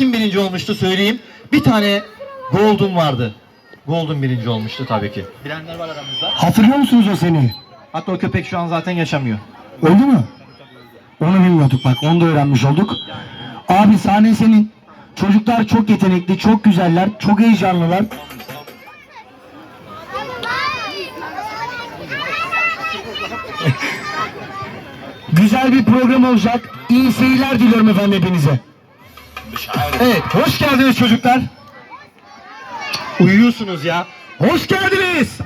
kim birinci olmuştu söyleyeyim. Bir tane Golden vardı. Golden birinci olmuştu tabii ki. Bilenler var aramızda. Hatırlıyor musunuz o seni? Hatta o köpek şu an zaten yaşamıyor. Öldü mü? Onu bilmiyorduk bak onu da öğrenmiş olduk. Abi sahne senin. Çocuklar çok yetenekli, çok güzeller, çok heyecanlılar. Güzel bir program olacak. İyi seyirler diliyorum efendim hepinize. Evet, hoş geldiniz çocuklar. Uyuyorsunuz ya. Hoş geldiniz.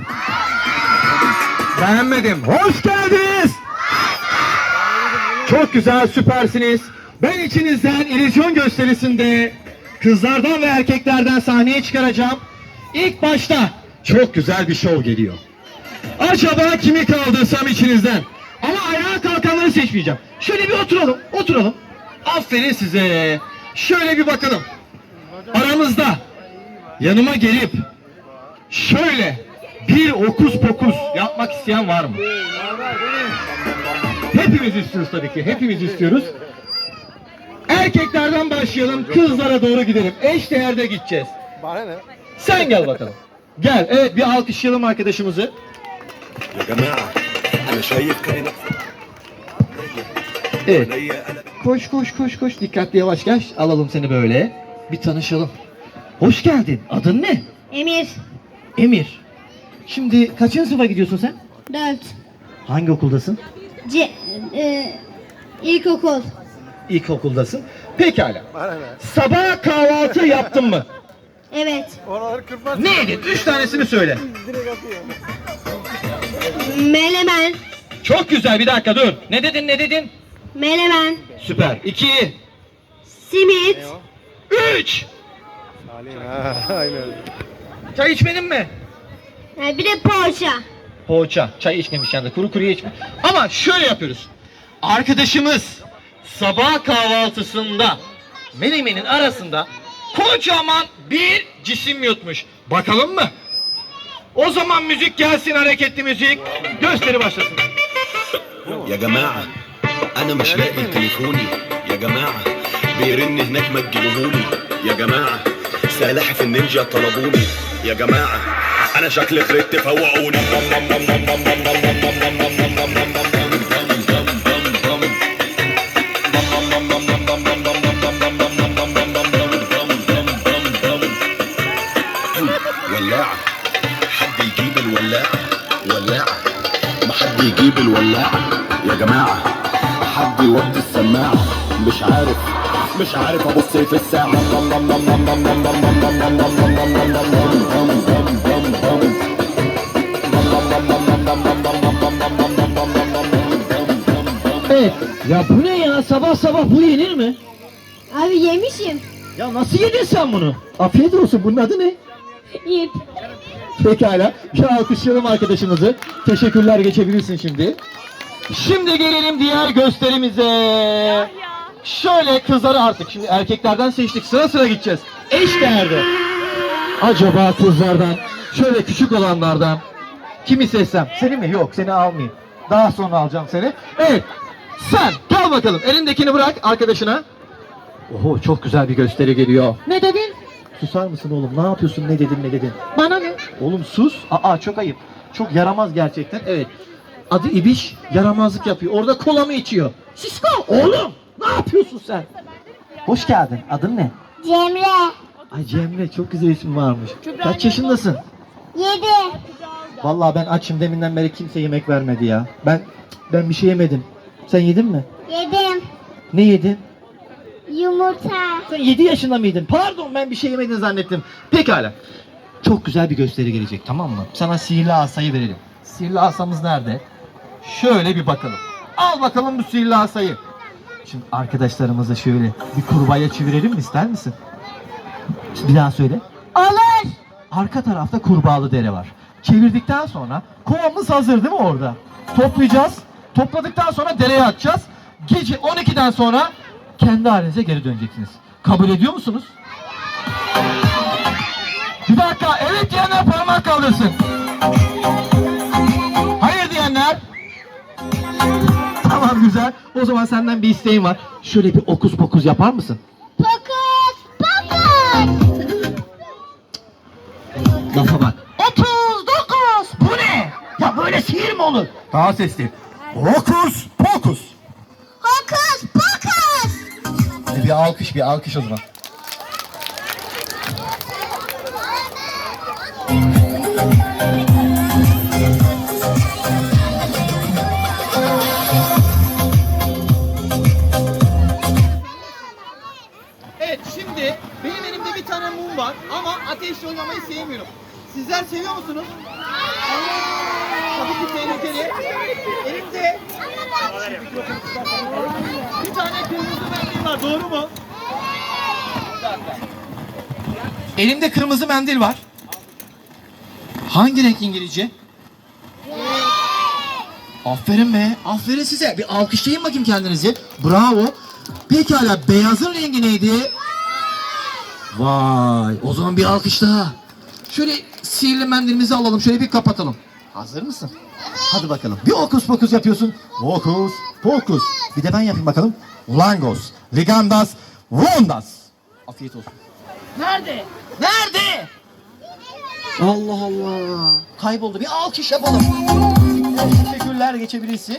Beğenmedim. Hoş geldiniz. Çok güzel, süpersiniz. Ben içinizden illüzyon gösterisinde kızlardan ve erkeklerden sahneye çıkaracağım. İlk başta çok güzel bir şov geliyor. Acaba kimi kaldırsam içinizden? Ama ayağa kalkanları seçmeyeceğim. Şöyle bir oturalım, oturalım. Aferin size. Şöyle bir bakalım. Aramızda yanıma gelip şöyle bir okus pokus yapmak isteyen var mı? Hepimiz istiyoruz tabii ki. Hepimiz istiyoruz. Erkeklerden başlayalım. Kızlara doğru gidelim. Eş değerde gideceğiz. Bana ne? Sen gel bakalım. Gel. Evet bir alkışlayalım arkadaşımızı. يا Evet. Koş koş koş koş. Dikkatli yavaş gel. Alalım seni böyle. Bir tanışalım. Hoş geldin. Adın ne? Emir. Emir. Şimdi kaçıncı sınıfa gidiyorsun sen? Dört. Hangi okuldasın? C e, ilkokul. İlkokuldasın. Pekala. Sabah kahvaltı yaptın mı? Evet. Oraları kırmaz. Neydi? Üç tanesini söyle. Melemen. Çok güzel bir dakika dur. Ne dedin ne dedin? Melemen. Süper. İki. Simit. Üç. Salih ha aynen. Çay içmedin mi? e, bir de poğaça. Poğaça. Çay içmemiş yani. Kuru kuruya içme. Ama şöyle yapıyoruz. Arkadaşımız sabah kahvaltısında menemenin arasında kocaman bir cisim yutmuş. Bakalım mı? O zaman müzik gelsin hareketli müzik. Gösteri başlasın. يا أنا مش لاقي تليفوني يا جماعة بيرن هناك ما تجيبوهولي. يا جماعة سلاحف النينجا طلبوني. يا جماعة أنا شكلي خرجت فوقوني. ولاعة. حد يجيب الولاعة؟ ولاعة. ما حد يجيب الولاعة. يا جماعة. حد يودي السماعة مش عارف مش عارف ابص في الساعة Evet. Ya bu ne ya? Sabah sabah bu yenir mi? Abi yemişim. Ya nasıl yedin sen bunu? Afiyet olsun. Bunun adı ne? İp. Pekala. Bir alkışlayalım arkadaşımızı. Teşekkürler geçebilirsin şimdi. Şimdi gelelim diğer gösterimize. Şöyle kızları artık şimdi erkeklerden seçtik. Sıra sıra gideceğiz. Eş değerde. Acaba kızlardan, şöyle küçük olanlardan kimi seçsem? Seni mi? Yok seni almayayım. Daha sonra alacağım seni. Evet. Sen gel bakalım. Elindekini bırak arkadaşına. Oho çok güzel bir gösteri geliyor. Ne dedin? Susar mısın oğlum? Ne yapıyorsun? Ne dedin? Ne dedin? Bana ne? Oğlum sus. Aa çok ayıp. Çok yaramaz gerçekten. Evet. Adı İbiş. Yaramazlık yapıyor. Orada kola mı içiyor? Sisko! Oğlum! Ne yapıyorsun sen? Hoş geldin. Adın ne? Cemre. Ay Cemre çok güzel isim varmış. Kaç yaşındasın? 7. Vallahi ben açım deminden beri kimse yemek vermedi ya. Ben ben bir şey yemedim. Sen yedin mi? Yedim. Ne yedin? Yumurta. Sen 7 yaşında mıydın? Pardon ben bir şey yemedin zannettim. Pekala. Çok güzel bir gösteri gelecek tamam mı? Sana sihirli asayı verelim. Sihirli asamız nerede? Şöyle bir bakalım. Al bakalım bu sihirli asayı. Şimdi arkadaşlarımıza şöyle bir kurbağaya çevirelim mi ister misin? Bir daha söyle. Olur. Arka tarafta kurbağalı dere var. Çevirdikten sonra kovamız hazır değil mi orada? Toplayacağız. Topladıktan sonra dereye atacağız. Gece 12'den sonra kendi halinize geri döneceksiniz. Kabul ediyor musunuz? Bir dakika evet diyenler parmak kaldırsın. güzel. O zaman senden bir isteğim var. Şöyle bir okus pokus yapar mısın? Pokus pokus. Lafa bak. 39. Bu ne? Ya böyle sihir mi olur? Daha sesli. Okus pokus. Hokus pokus. E, bir alkış bir alkış o zaman. benim elimde bir tane mum var ama ateşle oynamayı sevmiyorum. Sizler seviyor musunuz? Tabii ki tehlikeli. Elimde bir tane kırmızı mendil var doğru mu? Elimde kırmızı mendil var. Hangi renk İngilizce? Aferin be. Aferin size. Bir alkışlayın bakayım kendinizi. Bravo. Pekala beyazın rengi neydi? Vay. O zaman bir alkış daha. Şöyle sihirli mendilimizi alalım. Şöyle bir kapatalım. Hazır mısın? Hadi bakalım. Bir okus pokus yapıyorsun. Okus pokus. Bir de ben yapayım bakalım. Langos, ligandas, rondas. Afiyet olsun. Nerede? Nerede? Allah Allah. Kayboldu. Bir alkış yapalım. Teşekkürler geçebilirsin.